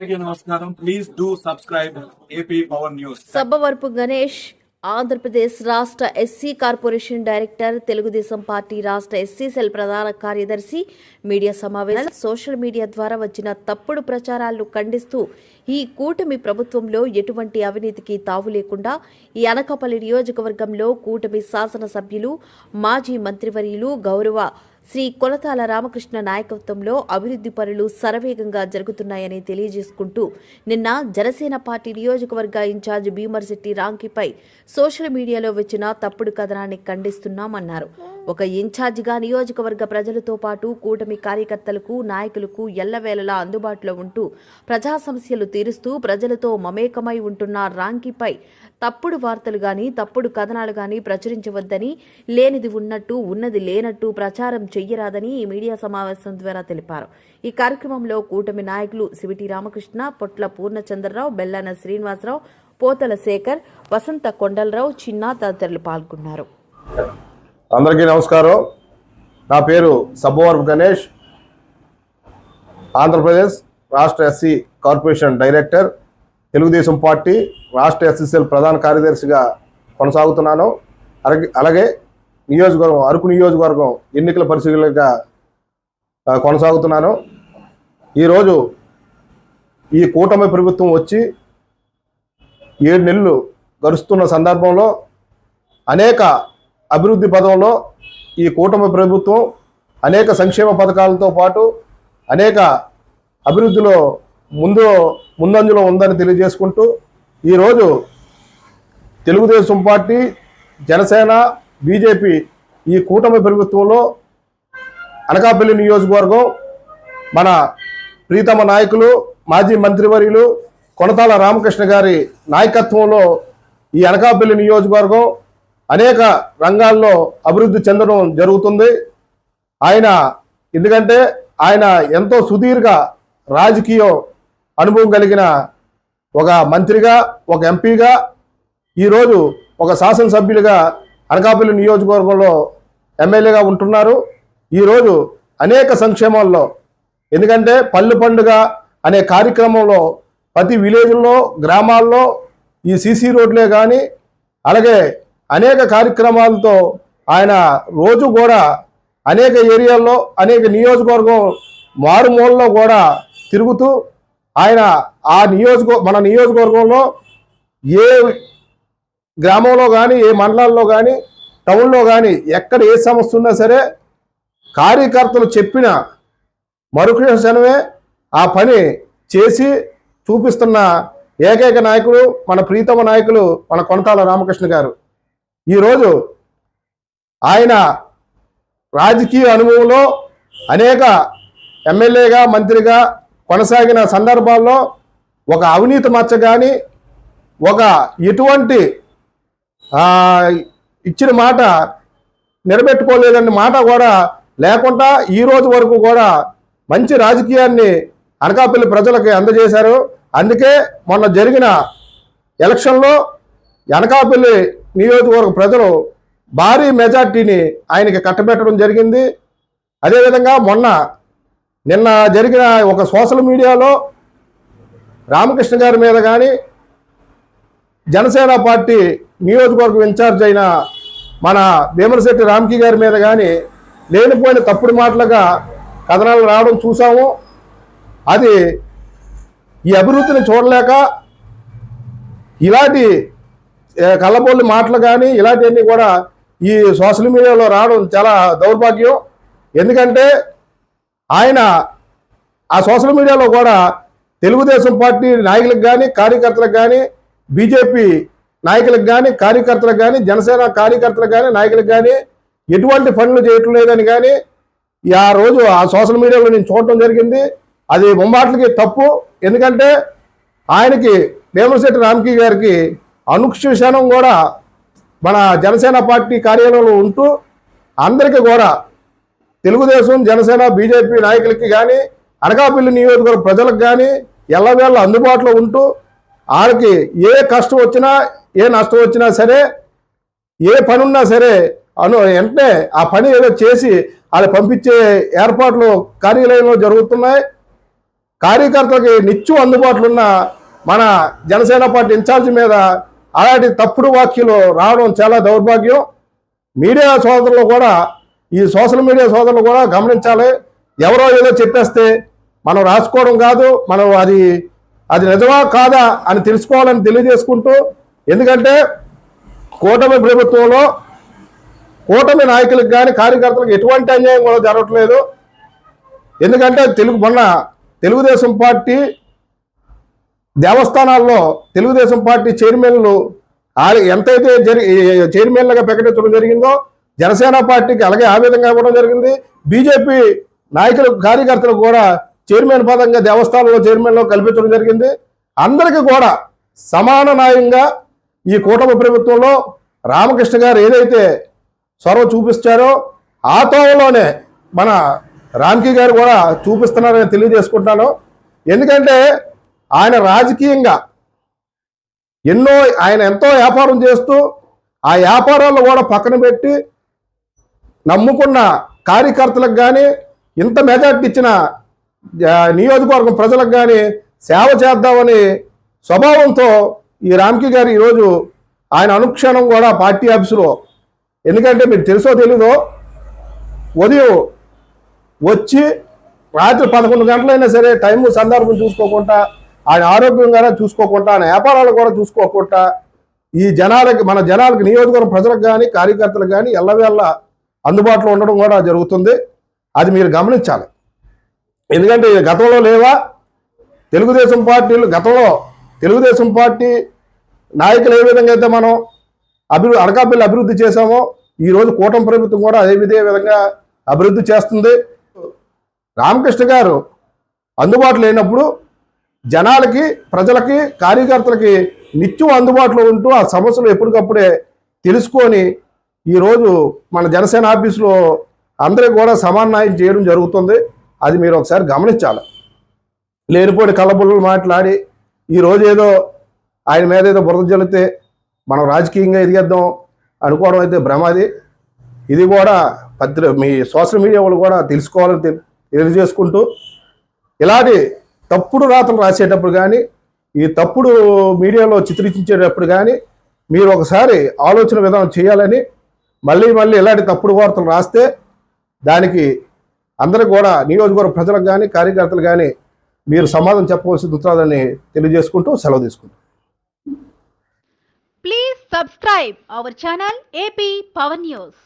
నమస్కారం. Please do subscribe AP power news Sabbavarapu Ganesh Andhra Pradesh రాష్ట్ర SC corporation director Telugu Desam party రాష్ట్ర SC cell ప్రధాన కార్యదర్శి media సమావేశం. Social media ద్వారా వచ్చిన తప్పుడు ప్రచారాలను ఖండిస్తూ ఈ కూటమి ప్రభుత్వంలో ఎటువంటి అవినీతికి తావు లేకుండా ఈ అనకాపల్లి నియోజకవర్గంలో కూటమి శాసనసభ్యులు మాజీ మంత్రివర్యులు గౌరవ శ్రీ కొలతాల రామకృష్ణ నాయకత్వంలో అభివృద్ధి పనులు శరవేగంగా జరుగుతున్నాయని తెలియజేసుకుంటూ నిన్న జనసేన పార్టీ నియోజకవర్గ ఇన్ఛార్జ్ భీమర్శెట్టి రాంకిపై సోషల్ మీడియాలో వచ్చిన తప్పుడు కథనాన్ని ఖండిస్తున్నామన్నారు. ఒక ఇన్ఛార్జిగా నియోజకవర్గ ప్రజలతో పాటు కూటమి కార్యకర్తలకు నాయకులకు ఎల్లవేళలా అందుబాటులో ఉంటూ ప్రజా సమస్యలు తీరుస్తూ ప్రజలతో మమేకమై ఉంటున్న రాంకిపై తప్పుడు వార్తలు గాని తప్పుడు కథనాలు గాని ప్రచురించవద్దని లేనిది ఉన్నట్టు ఉన్నది లేనట్టు ప్రచారం చెయ్యరాదని ఈ మీడియా సమావేశం ద్వారా తెలిపారు. ఈ కార్యక్రమంలో కూటమి నాయకులు సివిటి రామకృష్ణ పొట్ల పూర్ణచంద్రరావు బెల్లాన శ్రీనివాసరావు పోతల శేఖర్ వసంత కొండలరావు చిన్న తదితరులు పాల్గొన్నారు. అందరికీ నమస్కారం. నా పేరు సబ్బవరపు గణేష్. ఆంధ్రప్రదేశ్ రాష్ట్ర SC corporation director. Telugu Desam party రాష్ట్ర ఎస్సీసీఎల్ ప్రధాన కార్యదర్శిగా కొనసాగుతున్నాను. అలాగే అలాగే నియోజకవర్గం అరకు నియోజకవర్గం ఎన్నికల పరిశీలనగా కొనసాగుతున్నాను. ఈరోజు ఈ కూటమి ప్రభుత్వం వచ్చి ఏడు నెలలు గడుస్తున్న సందర్భంలో అనేక అభివృద్ధి పదంలో ఈ కూటమి ప్రభుత్వం అనేక సంక్షేమ పథకాలతో పాటు అనేక అభివృద్ధిలో ముందు ముందంజలో ఉందని తెలియజేసుకుంటూ ఈరోజు తెలుగుదేశం పార్టీ జనసేన బీజేపీ ఈ కూటమి ప్రభుత్వంలో అనకాపల్లి నియోజకవర్గం మన ప్రీతమ నాయకులు మాజీ మంత్రివర్యులు కొనతాల రామకృష్ణ గారి నాయకత్వంలో ఈ అనకాపల్లి నియోజకవర్గం అనేక రంగాల్లో అభివృద్ధి చెందడం జరుగుతుంది. ఆయన ఎందుకంటే ఆయన ఎంతో సుదీర్ఘ రాజకీయ అనుభవం కలిగిన ఒక మంత్రిగా ఒక ఎంపీగా ఈరోజు ఒక శాసనసభ్యులుగా అనకాపల్లి నియోజకవర్గంలో ఎమ్మెల్యేగా ఉంటున్నారు. ఈరోజు అనేక సంక్షేమాల్లో ఎందుకంటే పల్లె పండుగ అనే కార్యక్రమంలో ప్రతి విలేజ్లో గ్రామాల్లో ఈ సీసీ రోడ్లే కానీ అలాగే అనేక కార్యక్రమాలతో ఆయన రోజు కూడా అనేక ఏరియాల్లో అనేక నియోజకవర్గం మారుమూలలో కూడా తిరుగుతూ ఆయన ఆ నియోజక మన నియోజకవర్గంలో ఏ గ్రామంలో కానీ ఏ మండలాల్లో కానీ టౌన్లో కానీ ఎక్కడ ఏ సమస్య ఉన్నా సరే కార్యకర్తలు చెప్పిన మరుక్షణమే ఆ పని చేసి చూపిస్తున్న ఏకైక నాయకుడు మన ప్రీతమ నాయకులు మన కొనతాల రామకృష్ణ గారు. ఈరోజు ఆయన రాజకీయ అనుభవంలో అనేక ఎమ్మెల్యేగా మంత్రిగా కొనసాగిన సందర్భాల్లో ఒక అవినీతి మచ్చ కానీ ఒక ఎటువంటి ఇచ్చిన మాట నిలబెట్టుకోలేదన్న మాట కూడా లేకుండా ఈ రోజు వరకు కూడా మంచి రాజకీయాన్ని అనకాపల్లి ప్రజలకు అందజేశారు. అందుకే మొన్న జరిగిన ఎలక్షన్లో అనకాపల్లి నియోజకవర్గ ప్రజలు భారీ మెజార్టీని ఆయనకి కట్టబెట్టడం జరిగింది. అదేవిధంగా మొన్న నిన్న జరిగిన ఒక సోషల్ మీడియాలో రామకృష్ణ గారి మీద కానీ జనసేన పార్టీ నియోజకవర్గం ఇన్ఛార్జ్ అయిన మన భీమరశెట్టి రామ్కి గారి మీద కానీ లేనిపోయిన తప్పుడు మాటలుగా కథనాలు రావడం చూసాము అది ఈ అభివృద్ధిని చూడలేక ఇలాంటి కళ్ళబొల్లి మాటలు కానీ ఇలాంటివన్నీ కూడా ఈ సోషల్ మీడియాలో రావడం చాలా దౌర్భాగ్యం. ఎందుకంటే ఆయన ఆ సోషల్ మీడియాలో కూడా తెలుగుదేశం పార్టీ నాయకులకు కానీ కార్యకర్తలకు కానీ బీజేపీ నాయకులకు కానీ కార్యకర్తలకు కానీ జనసేన కార్యకర్తలకు కానీ నాయకులకు కానీ ఎటువంటి పనులు చేయటం లేదని కానీ ఆ రోజు ఆ సోషల్ మీడియాలో నేను చూడటం జరిగింది. అది ముంబాట్లకి తప్పు. ఎందుకంటే ఆయనకి వేమశెట్టి రామ్కి గారికి అనుక్షణం కూడా మన జనసేన పార్టీ కార్యాలయంలో ఉంటూ అందరికీ కూడా తెలుగుదేశం జనసేన బీజేపీ నాయకులకి కానీ అనకాపల్లి నియోజకవర్గ ప్రజలకు కానీ ఎల్లవేళ అందుబాటులో ఉంటూ వాళ్ళకి ఏ కష్టం వచ్చినా ఏ నష్టం వచ్చినా సరే ఏ పని ఉన్నా సరే అను వెంటనే ఆ పని ఏదో చేసి వాళ్ళు పంపించే ఏర్పాట్లు కార్యాలయంలో జరుగుతున్నాయి. కార్యకర్తలకి నిత్యం అందుబాటులో ఉన్న మన జనసేన పార్టీ ఇన్ఛార్జ్ మీద అలాంటి తప్పుడు వ్యాఖ్యలు రావడం చాలా దౌర్భాగ్యం. మీడియా సోదరులు కూడా ఈ సోషల్ మీడియా సోదరులు కూడా గమనించాలి. ఎవరో ఏదో చెప్పేస్తే మనం రాసుకోవడం కాదు మనం అది అది నిజమా కాదా అని తెలుసుకోవాలని తెలియజేసుకుంటూ ఎందుకంటే కూటమి ప్రభుత్వంలో కూటమి నాయకులకు కానీ కార్యకర్తలకు ఎటువంటి అన్యాయం కూడా జరగట్లేదు. ఎందుకంటే తెలుగు మొన్న తెలుగుదేశం పార్టీ దేవస్థానాల్లో తెలుగుదేశం పార్టీ చైర్మన్లు ఆ- ఎంతైతే జరి చైర్మన్లుగా ప్రకటించడం జరిగిందో జనసేన పార్టీకి అలాగే ఆ విధంగా ఇవ్వడం జరిగింది. బీజేపీ నాయకులు కార్యకర్తలకు కూడా చైర్మన్ పదంగా దేవస్థానంలో చైర్మన్లో కల్పించడం జరిగింది. అందరికీ కూడా సమాన న్యాయంగా ఈ కూటమి ప్రభుత్వంలో రామకృష్ణ గారు ఏదైతే చొరవ చూపిస్తారో ఆ తోవలోనే మన రామ్కి గారు కూడా చూపిస్తున్నారని తెలియజేసుకుంటాను ఎందుకంటే ఆయన రాజకీయంగా ఎన్నో ఆయన ఎంతో వ్యాపారం చేస్తూ ఆ వ్యాపారాలు కూడా పక్కన పెట్టి నమ్ముకున్న కార్యకర్తలకు కానీ ఇంత మెజార్టీ ఇచ్చిన నియోజకవర్గం ప్రజలకు కానీ సేవ చేద్దామని స్వభావంతో ఈ రామ్కి గారు ఈరోజు ఆయన అనుక్షణం కూడా పార్టీ ఆఫీసులో. ఎందుకంటే మీకు తెలుసో తెలీదో ఉదయం వచ్చి రాత్రి పదకొండు గంటలైనా సరే టైం సందర్భం చూసుకోకుండా ఆయన ఆరోగ్యంగానే చూసుకోకుండా ఆయన వ్యాపారాలు కూడా చూసుకోకుండా ఈ జనాలకి మన జనాలకి నియోజకవర్గ ప్రజలకు కానీ కార్యకర్తలకు కానీ ఎల్లవేళ్ళ అందుబాటులో ఉండడం కూడా జరుగుతుంది. అది మీరు గమనించాలి. ఎందుకంటే గతంలో లేవా? తెలుగుదేశం పార్టీలు గతంలో తెలుగుదేశం పార్టీ నాయకులు ఏ విధంగా అయితే మనం అభివృద్ధి అనకాపల్లి అభివృద్ధి చేశామో ఈ రోజు కూటమి ప్రభుత్వం కూడా అదే విధే విధంగా అభివృద్ధి చేస్తుంది. రామకృష్ణ గారు అందుబాటులో లేనప్పుడు జనాలకి ప్రజలకి కార్యకర్తలకి నిత్యం అందుబాటులో ఉంటూ ఆ సమస్యలు ఎప్పటికప్పుడే తెలుసుకొని ఈరోజు మన జనసేన ఆఫీసులో అందరికీ కూడా సమాన్యాయం చేయడం జరుగుతుంది. అది మీరు ఒకసారి గమనించాలి. లేనిపోని కళ్ళబుల్లలు మాట్లాడి ఈరోజు ఏదో ఆయన మీద ఏదో బురద జల్లితే మనం రాజకీయంగా ఎదిగేద్దాం అనుకోవడం అయితే భ్రమాది ఇది కూడా పత్రి మీ సోషల్ మీడియా వాళ్ళు కూడా తెలుసుకోవాలని తెలి- తెలియజేసుకుంటూ ఇలాంటి తప్పుడు రాతలు రాసేటప్పుడు కానీ ఈ తప్పుడు మీడియాలో చిత్రించేటప్పుడు కానీ మీరు ఒకసారి ఆలోచన విధానం చేయాలని మళ్ళీ మళ్ళీ ఇలాంటి తప్పుడు వార్తలు రాస్తే దానికి అందరికి కూడా నియోజకవర్గ ప్రజలకు కానీ కార్యకర్తలు కానీ మీరు సమాధానం చెప్పవలసి ఉంటుందని తెలియజేసుకుంటూ సెలవు తీసుకుంటాం please subscribe our channel AP Power news